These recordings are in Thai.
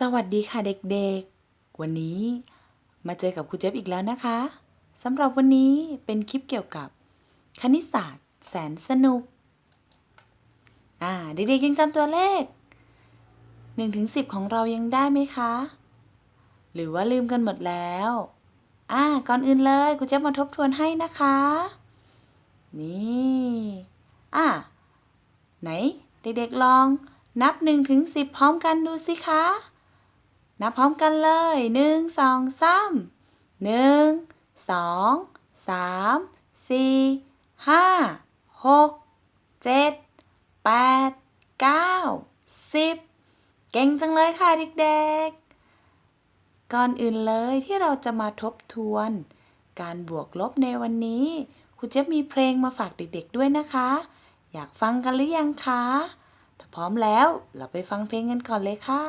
สวัสดีค่ะเด็กๆ วันนี้มาเจอกับครูเจี๊ยบอีกแล้วนะคะสำหรับวันนี้เป็นคลิปเกี่ยวกับ คณิตศาสตร์แสนสนุก อ่าเด็กๆยังจำตัวเลข1ถึง10 ของเรายังได้ไหมคะ หรือว่าลืมกันหมดแล้ว อ่าก่อนอื่นเลยครูเจี๊ยบมาทบทวนให้นะคะ นี่ อ่าไหน เด็กๆลองนับ1ถึง10 พร้อมกันดูสิคะ นับพร้อมกันเลยหนึ่งสองสามหนึ่งสองสามสี่ห้าหกเจ็ดแปดเก้าสิบเก่งจังเลยค่ะเด็กๆ ก่อนอื่นเลยที่เราจะมาทบทวน การบวกลบในวันนี้ครูเจี๊ยบมีเพลงมาฝากเด็กๆด้วยนะคะ อยากฟังกันหรือยังคะ ถ้าพร้อมแล้วเราไปฟังเพลงกันก่อนเลยค่ะ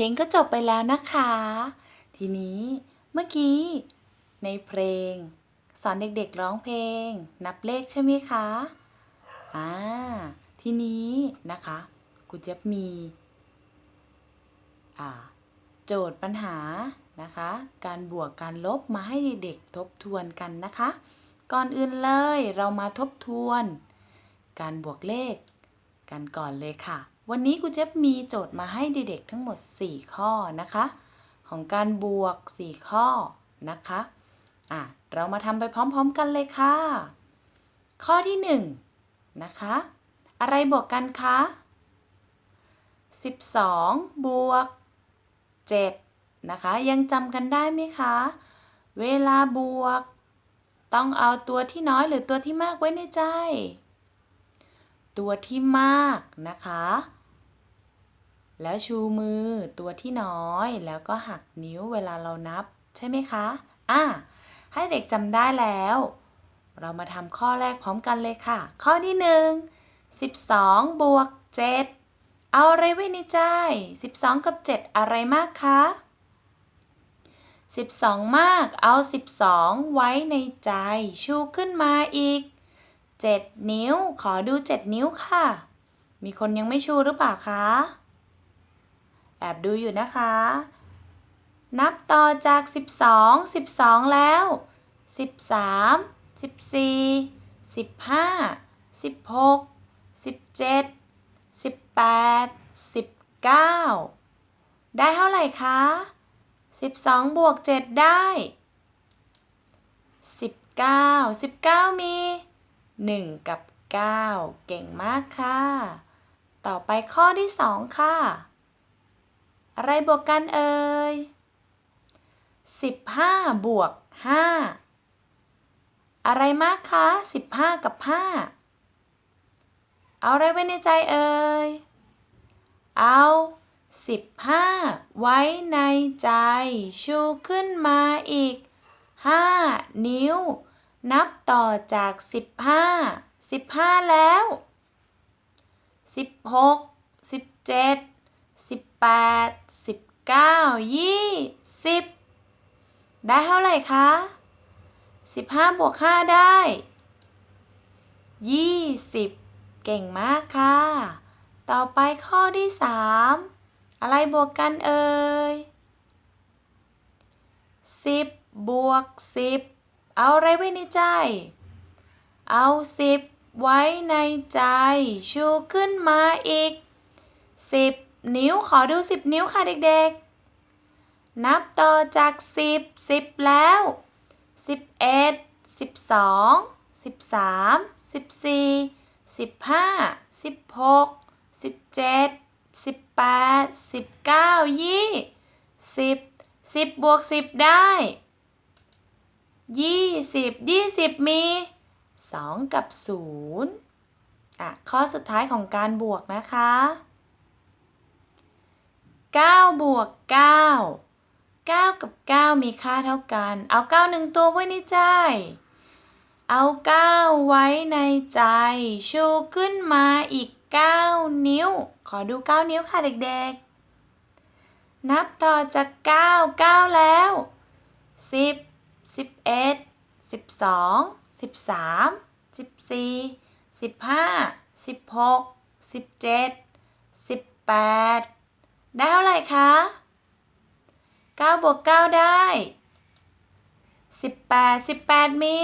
เพลงก็จบไปแล้วนะคะ ทีนี้เมื่อกี้ในเพลง สอนเด็กๆร้องเพลง นับเลขใช่ไหมคะอ่าทีนี้นะคะครูเจี๊ยบมีอ่าโจทย์ปัญหานะคะ การบวกการลบมาให้เด็กๆทบทวนกันนะคะ ก่อนอื่นเลยเรามาทบทวน การบวกเลขกันก่อนเลยค่ะ วันนี้ครูเจี๊ยบมีโจทย์มาให้เด็กๆทั้งหมด 4 ข้อนะคะ ของการบวก 4 ข้อนะคะอะเรามาทำไปพร้อมๆกันเลยค่ะ ข้อที่ 1 นะคะ อะไรบวกกันคะ 12 บวก 7 นะคะ ยังจำกันได้ไหมคะ เวลาบวก ต้องเอาตัวที่น้อยหรือตัวที่มากไว้ในใจ ตัวที่มากนะคะ แล้วชูมือตัวที่น้อยแล้วก็หักนิ้วเวลาเรานับ ใช่ไหมคะ อะ ให้เด็กจำได้แล้ว เรามาทำข้อแรกพร้อมกันเลยค่ะ ข้อที่หนึ่ง12 บวก 7 เอาอะไรไว้ในใจ 12 กับ 7 อะไรมากคะ 12 มาก เอา 12 ไว้ในใจ ชูขึ้นมาอีก 7 นิ้ว ขอดู 7 นิ้วค่ะ มีคนยังไม่ชูหรือเปล่าคะ แอบดูอยู่นะคะ นับต่อจาก 12 12 แล้ว 13 14 15 16 17 18 19 ได้เท่าไหร่คะ 12 บวก 7 ได้ 19 19 มี 1 กับ 9 เก่งมากค่ะ ต่อไปข้อที่ 2 ค่ะ อะไรบวกกันเอ่ย15 บวก 5 อะไรมากคะ 15 กับ 5 เอาอะไรไว้ในใจเอ่ยสิบห้าไว้ในใจ ชูขึ้นมาอีกห้านิ้ว นับต่อจากสิบห้าสิบห้าแล้วสิบหกสิบเจ็ด แปดสิบเก้ายี่สิบได้เท่าไหร่คะสิบห้าบวกห้าได้ยี่สิบเก่งมากค่ะ ต่อไปข้อที่สามอะไรบวกกันเอ่ยสิบบวกสิบเอาอะไรไว้ในใจ เอาสิบไว้ในใจ ชูขึ้นมาอีกสิบ นิ้วขอดูสิบนิ้วค่ะเด็กๆ นับต่อจากสิบสิบแล้วสิบเอ็ดสิบสองสิบสามสิบสี่สิบห้าสิบหกสิบเจ็ดสิบแปดสิบเก้ายี่สิบสิบบวกสิบได้ยี่สิบยี่สิบมีสองกับศูนย์อะ ข้อสุดท้ายของการบวกนะคะ 9 บวก 9 9 กับ 9 มีค่าเท่ากัน เอา9งตัวไว้ในใจ เอา 9 ไว้ในใจ ชูขึ้นมาอีก 9 นิ้ว ขอดู 9 นิ้วค่ะเด็กๆ นับต่อจาก 9 9 แล้ว 10 11 12 13 14 15 16 17 18 ได้เท่าไหร่คะเก้าบวกเก้าได้สิบแปดสิบแปดมี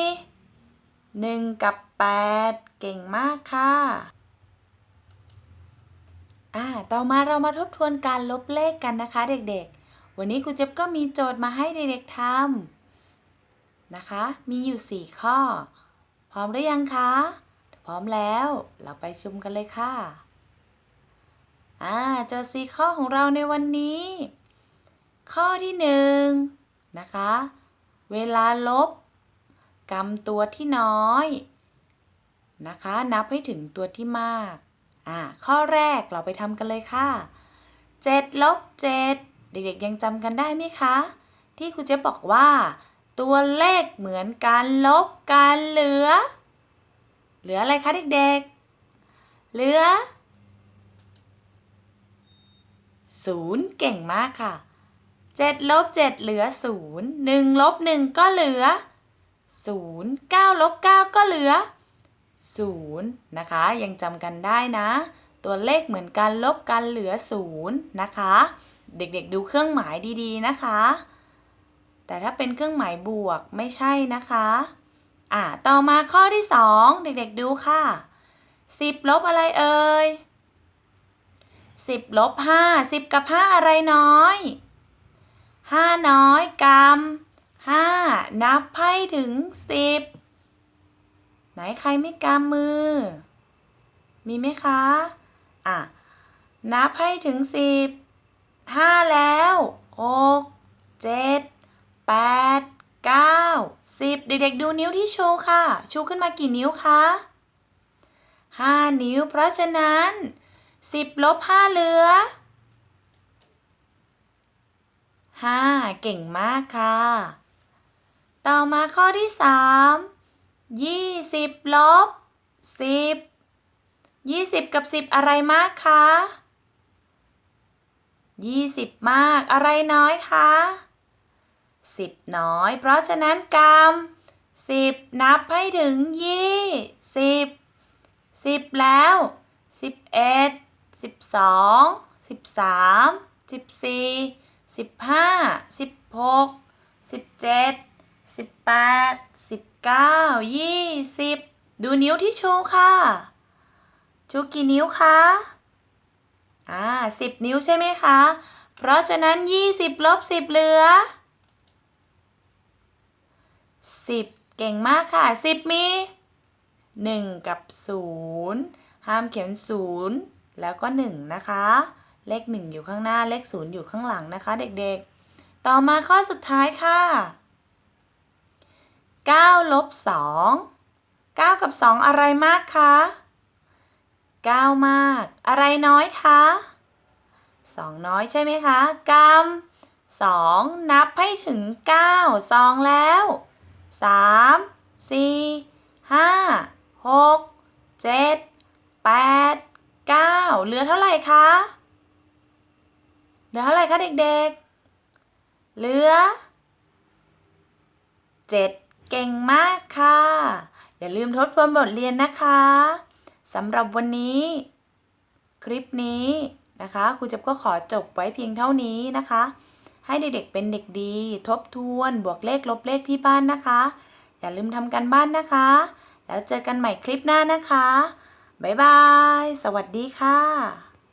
หนึ่งกับแปดเก่งมากค่ะ อ่า ต่อมาเรามาทบทวนการลบเลขกันนะคะเด็กๆ วันนี้ครูเจ็บก็มีโจทย์มาให้เด็กๆทำนะคะ มีอยู่ 4 ข้อ พร้อมหรือยังคะ พร้อมแล้ว เราไปชมกันเลยค่ะ อ่าโจทย์สี่ข้อของเราในวันนี้ ข้อที่หนึ่งนะคะ เวลาลบกำตัวที่น้อย นะคะ นับให้ถึงตัวที่มาก อ่า ข้อแรกเราไปทำกันเลยค่ะ7ลบ7เด็กๆยังจำกันได้ไหมคะ ที่ครูเจ๊บอกว่า ตัวเลขเหมือนการลบการเหลือ เหลืออะไรคะเด็กๆ เหลือ ศูนย์เก่งมากค่ะ7ลบ7เหลือ0 1ลบ1ก็เหลือศูนย์เก้าลบเก้าก็เหลือศูนย์นะคะ ยังจำกันได้นะ ตัวเลขเหมือนกันลบกันเหลือศูนย์นะคะ เด็กๆดูเครื่องหมายดีๆนะคะ แต่ถ้าเป็นเครื่องหมายบวกไม่ใช่นะคะอ่าต่อมาข้อที่สองเด็กๆดูค่ะสิบลบอะไรเอ่ย สิบลบห้าสิบกับห้าอะไรน้อยห้าน้อยกรรมห้านับให้ถึงสิบไหนใครไม่กำมือ มีไหมคะ อะ นับให้ถึงสิบห้าแล้วหกเจ็ดแปดเก้าสิบเด็กๆดูนิ้วที่ชูค่ะ ชูขึ้นมากี่นิ้วคะห้านิ้วเพราะฉะนั้น สิบลบห้าเหลือห้าเก่งมากค่ะ ต่อมาข้อที่สามยี่สิบลบสิบยี่สิบกับสิบอะไรมากคะยี่สิบมากอะไรน้อยคะสิบน้อย เพราะฉะนั้นกรรมสิบนับให้ถึงยี่สิบสิบแล้วสิบเอ็ด สิบสองสิบสามสิบสี่สิบห้าสิบหกสิบเจ็ดสิบแปดสิบเก้ายี่สิบดูนิ้วที่ชูค่ะ ชูกี่นิ้วคะอ่าสิบนิ้วใช่ไหมคะ เพราะฉะนั้นยี่สิบลบสิบเหลือสิบเก่งมากค่ะสิบมีหนึ่งกับศูนย์ห้ามเขียนศูนย์ แล้วก็หนึ่งนะคะ เลข 1 อยู่ข้างหน้า เลข 0 อยู่ข้างหลังนะคะ เด็กๆ ต่อมาข้อสุดท้ายค่ะ9ลบ2 9 กับ 2 อะไรมากคะ 9 มาก อะไรน้อยคะสองน้อยใช่ไหมคะกำสองนับให้ถึงเก้าสองแล้วสามสี่ห้า หกเก้าเหลือเท่าไหร่คะเหลือเท่าไหร่คะเด็กๆ เหลือเจ็ดเก่งมากค่ะ อย่าลืมทบทวนบทเรียนนะคะสำหรับวันนี้ คลิปนี้นะคะครูจับก็ขอจบไว้เพียงเท่านี้นะคะ ให้เด็กๆเป็นเด็กดี ทบทวนบวกเลขลบเลขที่บ้านนะคะ อย่าลืมทำกันบ้านนะคะ แล้วเจอกันใหม่คลิปหน้านะคะ บ๊ายบาย สวัสดีค่ะ